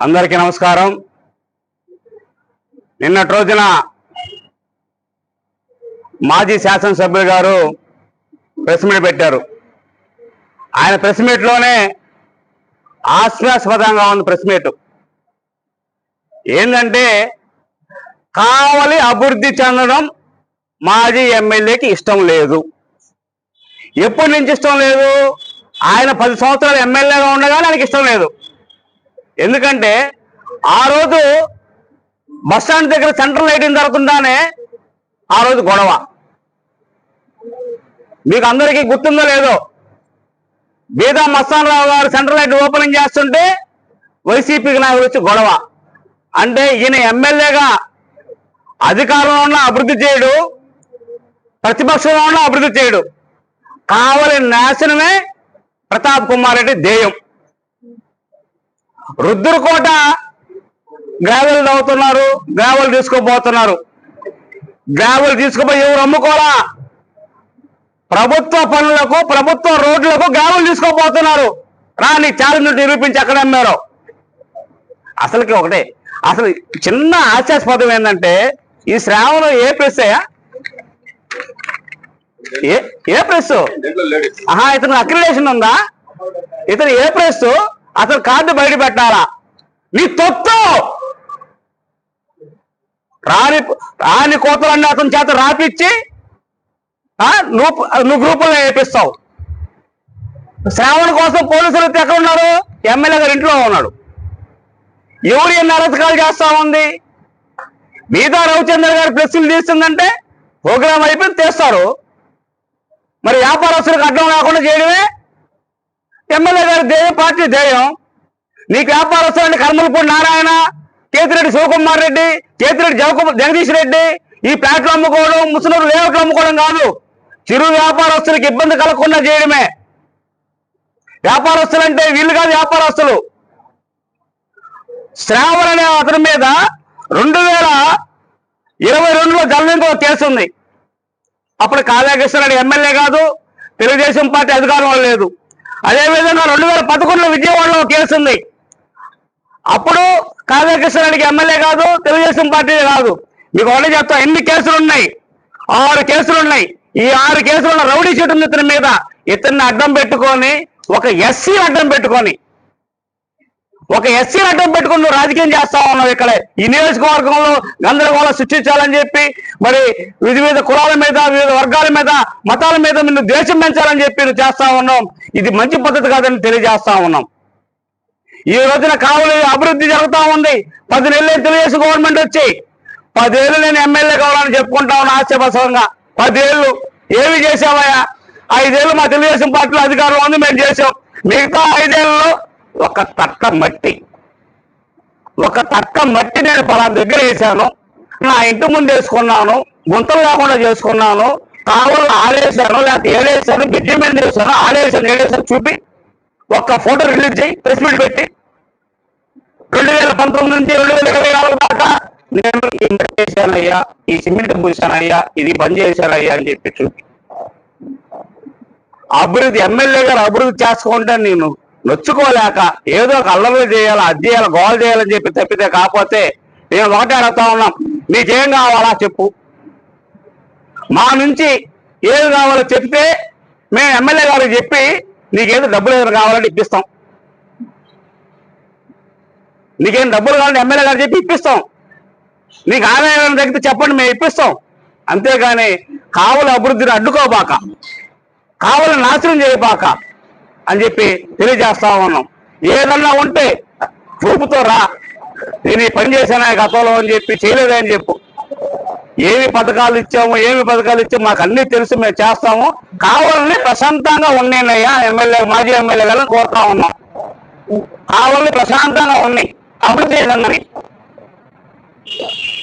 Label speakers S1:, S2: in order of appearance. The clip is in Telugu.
S1: అందరికీ నమస్కారం. నిన్నటి రోజున మాజీ శాసనసభ్యులు గారు ప్రెస్ మీట్ పెట్టారు. ఆయన ప్రెస్ మీట్లోనే ఆశ్వాస్పదంగా ఉంది ప్రెస్ మీట్. ఏంటంటే కావలి అభివృద్ధి చెందడం మాజీ ఎమ్మెల్యేకి ఇష్టం లేదు. ఎప్పటి నుంచి ఇష్టం లేదు? ఆయన పది సంవత్సరాలు ఎమ్మెల్యేగా ఉండగానే ఆయనకి ఇష్టం లేదు. ఎందుకంటే ఆ రోజు బస్ స్టాండ్ దగ్గర సెంట్రల్ లైట్ జరుగుతుండానే ఆ రోజు గొడవ. మీకు అందరికీ గుర్తుందో లేదో బీదా మస్తాన్ రావు గారు సెంట్రల్ లైట్ ఓపెనింగ్ చేస్తుంటే వైసీపీకి నాకు వచ్చి గొడవ. అంటే ఈయన ఎమ్మెల్యేగా అధికారంలో ఉన్న అభివృద్ధి చేయడు ప్రతిపక్షంలో ఉన్న అభివృద్ధి చేయడు. కావలి నాశనమే ప్రతాప్ కుమార్ రెడ్డి ధ్యేయం రుద్రకోట గ్రావెల్ తవ్వుతున్నారు గ్రావెల్ తీసుకోబోతున్నారు గ్రావెల్ తీసుకుపోయి ఎవరు అమ్ముకోవాలా ప్రభుత్వ పనులకు ప్రభుత్వ రోడ్లకు గ్రావెల్ తీసుకోబోతున్నారు రా నీ ఛాలెంజ్ నిరూపించి ఎక్కడ అమ్మారో? అసలుకి ఒకటే అసలు చిన్న హాస్యాస్పదం ఏంటంటే ఈ శ్రావణం ఏ ప్రెస్ ఏ? ప్రెస్? ఆహా ఇతను అక్రిడేషన్ ఉందా? ఇతను ఏ ప్రెస్? అసలు కార్డు బయట పెట్టాలా? నీ తొత్తు రాని రాని కోతలన్నీ అతని చేత రాపిచ్చి నువ్వు నువ్వు గ్రూపుల్లో వేపిస్తావు. శ్రావణ కోసం పోలీసులు ఎక్కడ ఉన్నారు? ఎమ్మెల్యే గారు ఇంట్లో ఉన్నాడు. ఎవరు ఎన్ని అరచకాలు చేస్తా ఉంది? మిగతా రవిచంద్ర గారు ప్రెస్సులు తీస్తుందంటే ప్రోగ్రాం అయిపోయి తీస్తారు. మరి వ్యాపారస్తులకు అడ్డం లేకుండా చేయడమే ఎమ్మెల్యే గారి ధ్యేయం పార్టీ ధ్యేయం. నీకు వ్యాపారస్తులంటే కర్మలపూడి నారాయణ కేతిరెడ్డి శివకుమార్ రెడ్డి కేతిరెడ్డి జగదీష్ రెడ్డి ఈ ప్లాట్లు అమ్ముకోవడం ముసలి లేఅవుట్లు అమ్ముకోవడం కాదు. చిరు వ్యాపారస్తులకు ఇబ్బంది కలగకుండా చేయడమే. వ్యాపారస్తులంటే వీళ్ళు కాదు వ్యాపారస్తులు. శ్రావణ్ అనే అతని మీద రెండు వేల ఇరవై రెండులో జలనింకో కేసు ఉంది. అప్పుడు కాళాకృష్ణారెడ్డి ఎమ్మెల్యే కాదు తెలుగుదేశం పార్టీ అధికారంలో లేదు. అదేవిధంగా రెండు వేల పదకొండులో విజయవాడలో ఒక కేసు ఉంది. అప్పుడు కాళాకృష్ణారెడ్డికి ఎమ్మెల్యే కాదు తెలుగుదేశం పార్టీ కాదు. మీకు ఒకటే చెప్తా ఎన్ని కేసులు ఉన్నాయి ఆరు కేసులు ఉన్నాయి ఈ ఆరు కేసులు ఉన్న రౌడీ షీట్ ఉంది ఇతని మీద. ఇతన్ని అడ్డం పెట్టుకొని ఒక ఎస్సీ అడ్డం పెట్టుకొని ఒక ఎస్సీ అడ్డం పెట్టుకుని నువ్వు రాజకీయం చేస్తా ఉన్నావు ఇక్కడ? ఈ నియోజకవర్గంలో గందరగోళం సృష్టించాలని చెప్పి మరి వివిధ వివిధ కులాల మీద వివిధ వర్గాల మీద మతాల మీద నిన్ను ద్వేషం పెంచాలని చెప్పి నువ్వు చేస్తా ఉన్నాం ఇది మంచి పద్ధతి కాదని తెలియజేస్తా ఉన్నాం. ఈ రోజున కావలి అభివృద్ధి జరుగుతూ ఉంది. పది నెలలు తెలుగుదేశం గవర్నమెంట్ వచ్చి పదేళ్ళు నేను ఎమ్మెల్యే కావాలని చెప్పుకుంటా ఉన్నా ఆశ్చర్యపసంగా పదేళ్ళు ఏమి చేసావయ్యా? ఐదేళ్ళు మా తెలుగుదేశం పార్టీలో అధికారంలో ఉంది మేము చేసాం. మిగతా ఐదేళ్ళలో ఒక తట్ట మట్టి. ఒక తట్ట మట్టి నేను పలా దగ్గర వేసాను నా ఇంటి ముందు వేసుకున్నాను. గుంతలు లేకుండా చేసుకున్నాను. కావాలి ఆడేశాను లేకపోతే ఏడేశాను బిడ్డ మీద వేసాను ఆడేశాను ఏడేశాను చూపి. ఒక్క ఫోటో రిలీజ్ చేయి ప్రెస్ మీట్ పెట్టి. రెండు వేల పంతొమ్మిది నుంచి రెండు వేల ఇరవై నాలుగు దాకా నేను ఈ మట్టి చేశానయ్యా ఈ సిమెంట్ పూసానయ్యా ఇది బంద్ చేశానయ్యా అని చెప్పి చూపి. అభివృద్ధి ఎమ్మెల్యే గారు అభివృద్ధి చేసుకుంటాను నేను. నొచ్చుకోలేక ఏదో ఒక అల్లర్లు చేయాలి అది చేయాలి గోల చేయాలని చెప్పి తప్పితే కాకపోతే నేను ఒకటే అడుగుతా ఉన్నాం నీకేం కావాలా చెప్పు. మా నుంచి ఏది కావాలో చెప్తే మేము ఎమ్మెల్యే గారికి చెప్పి నీకేదో డబ్బులు ఏదైనా కావాలంటే ఇప్పిస్తాం. నీకేం డబ్బులు కావాలంటే ఎమ్మెల్యే గారు చెప్పి ఇప్పిస్తాం. నీకు ఆదాయం తగ్గితే చెప్పండి మేము ఇప్పిస్తాం. అంతేగాని కావల అభివృద్ధిని అడ్డుకోబాక కావలి నాశనం చేయబాక అని చెప్పి తెలియజేస్తా ఉన్నాం. ఏదన్నా ఉంటే చూపుతో రా. నేను ఈ పని చేశానా గతంలో అని చెప్పి చేయలేదని చెప్పు. ఏమి పథకాలు ఇచ్చాము ఏమి పథకాలు ఇచ్చాము మాకు అన్ని తెలుసు మేము చేస్తాము. కావాలని ప్రశాంతంగా ఉండేనయ్యా ఎమ్మెల్యే మాజీ ఎమ్మెల్యే గారిని కోరుతా ఉన్నాం. కావాలని ప్రశాంతంగా ఉన్నాయి. అభివృద్ధి